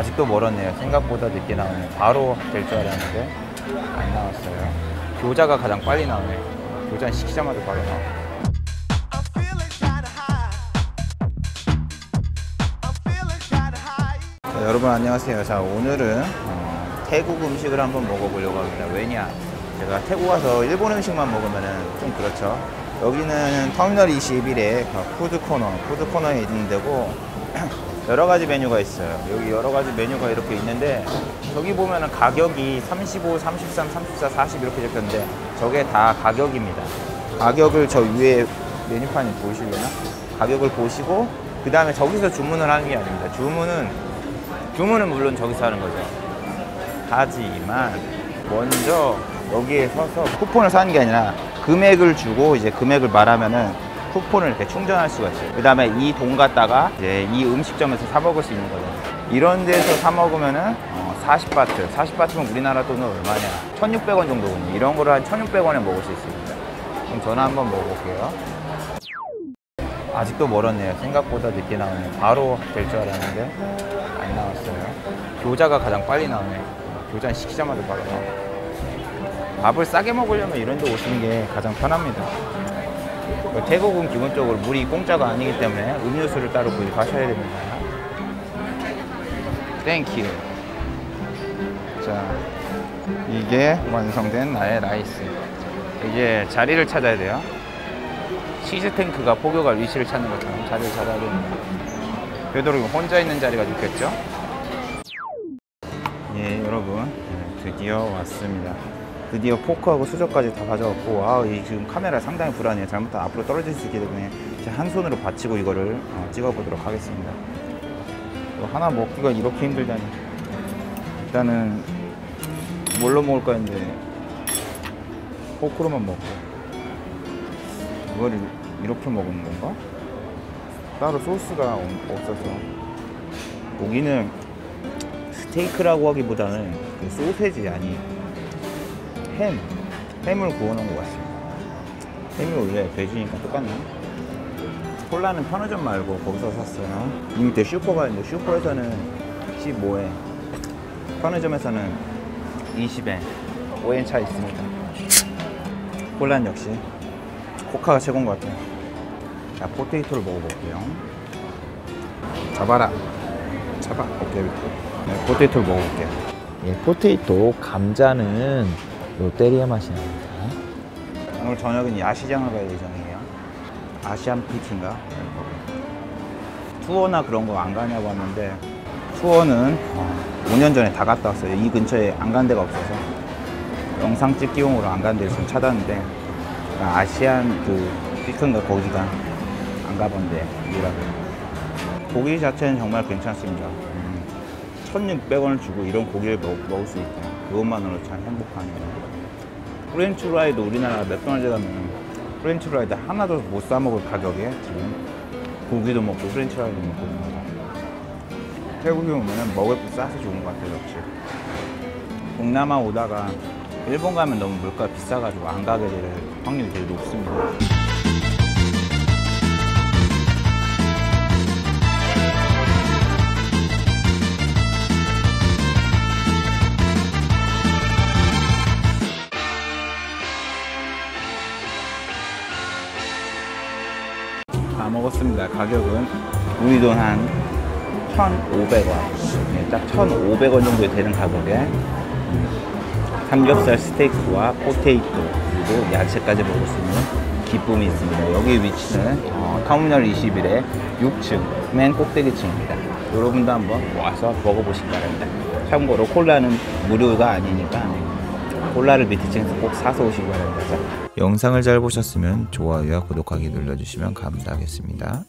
아직도 멀었네요. 생각보다 늦게 나오네요. 바로 될 줄 알았는데 안 나왔어요. 교자가 가장 빨리 나오네. 교자 시키자마자 바로 나와. I'm feeling kinda high. I'm feeling kinda high. 자, 여러분 안녕하세요. 자 오늘은 어, 태국 음식을 한번 먹어보려고 합니다. 왜냐? 제가 태국 와서 일본 음식만 먹으면은 좀 그렇죠. 여기는 터미널 21에 푸드 코너, 푸드 코너에 있는 데고 여러 가지 메뉴가 있어요. 여기 여러 가지 메뉴가 이렇게 있는데 저기 보면은 가격이 35, 33, 34, 40 이렇게 적혔는데 저게 다 가격입니다. 가격을 저 위에 메뉴판이 보이시려나? 가격을 보시고 그 다음에 저기서 주문을 하는 게 아닙니다. 주문은 주문은 물론 저기서 하는 거죠. 하지만 먼저 여기에 서서 쿠폰을 사는 게 아니라 금액을 주고 이제 금액을 말하면은 쿠폰을 이렇게 충전할 수가 있어요. 그 다음에 이 돈 갖다가 이제 이 음식점에서 사 먹을 수 있는 거죠. 이런 데서 사 먹으면은 어, 40바트, 40바트면 우리나라 돈은 얼마냐? 1,600원 정도거든요. 이런 거를 한 1,600원에 먹을 수 있습니다. 그럼 저는 한번 먹어볼게요. 아직도 멀었네요. 생각보다 늦게 나오네요. 바로 될 줄 알았는데 안 나왔어요. 교자가 가장 빨리 나오네. 교자 시키자마자 바로 나와. 밥을 싸게 먹으려면 이런 데 오시는 게 가장 편합니다. 그 태국은 기본적으로 물이 공짜가 아니기 때문에 음료수를 따로 구입하셔야 됩니다. 땡큐. 자, 이게 완성된 나의 라이스. 이제 자리를 찾아야 돼요. 치즈 탱크가 포교가 위치를 찾는 것처럼 자리를 찾아야 됩니다. 되도록 혼자 있는 자리가 좋겠죠? 예, 여러분. 네, 드디어 왔습니다. 드디어 포크하고 수저까지 다 가져왔고, 아, 이 지금 카메라 상당히 불안해요. 잘못하면 앞으로 떨어질 수 있기 때문에 제가 한 손으로 받치고 이거를 어, 찍어보도록 하겠습니다. 하나 먹기가 이렇게 힘들다니. 일단은 뭘로 먹을까 했는데 포크로만 먹고 이걸 이렇게 먹는 건가? 따로 소스가 없- 없어서 고기는 스테이크라고 하기보다는 그 소세지 아니 햄 햄을 구워 놓은 것 같습니다 햄이 원래 돼지니까 똑같네 콜라는 편의점 말고 거기서 샀어요 이 밑에 슈퍼가 있는데 슈퍼에서는 15엔 편의점에서는 20엔 5엔 차 있습니다 콜라는 역시 코카가 최고인 것 같아요. 자, 포테이토를 먹어볼게요. 잡아라. 잡아. 오케이. 네, 포테이토를 먹어볼게요. 예, 포테이토 감자는 롯데리아 맛이 납니다. 오늘 저녁은 야시장을 갈 예정이에요. 아시안 피츠인가? 투어나 그런 거 안 가냐고 하는데 투어는 어, 5년 전에 다 갔다 왔어요. 이 근처에 안 간 데가 없어서 영상 찍기용으로 안 간 데를 좀 찾았는데 아시안 그 피크인가 거기가 안 가본 데이라고 고기 자체는 정말 괜찮습니다. 음, 1,600원을 주고 이런 고기를 먹, 먹을 수 있다. 그것만으로 참 행복하네요. 프렌치 프라이도 우리나라 맥도날드 가면 프렌치 프라이드 하나도 못 사 먹을 가격에 지금 고기도 먹고 프렌치 프라이도 먹고. 태국에 오면 먹을 거 싸서 좋은 것 같아요, 역시. 동남아 오다가 일본 가면 너무 물가 비싸가지고 안 가게 될 확률이 되게 높습니다. 다 먹었습니다. 가격은 우리 돈 한 1,500원. 네, 딱 1,500원 정도 되는 가격에 삼겹살 스테이크와 포테이토 그리고 야채까지 먹을 수 있는 기쁨이 있습니다. 여기 위치는 어, 터미널 21의 6층 맨 꼭대기층입니다. 여러분도 한번 와서 먹어보시기 바랍니다. 참고로 콜라는 무료가 아니니까 콜라를 밑에 층에서 꼭 사서 오시기 바랍니다. 영상을 잘 보셨으면 좋아요와 구독하기 눌러주시면 감사하겠습니다.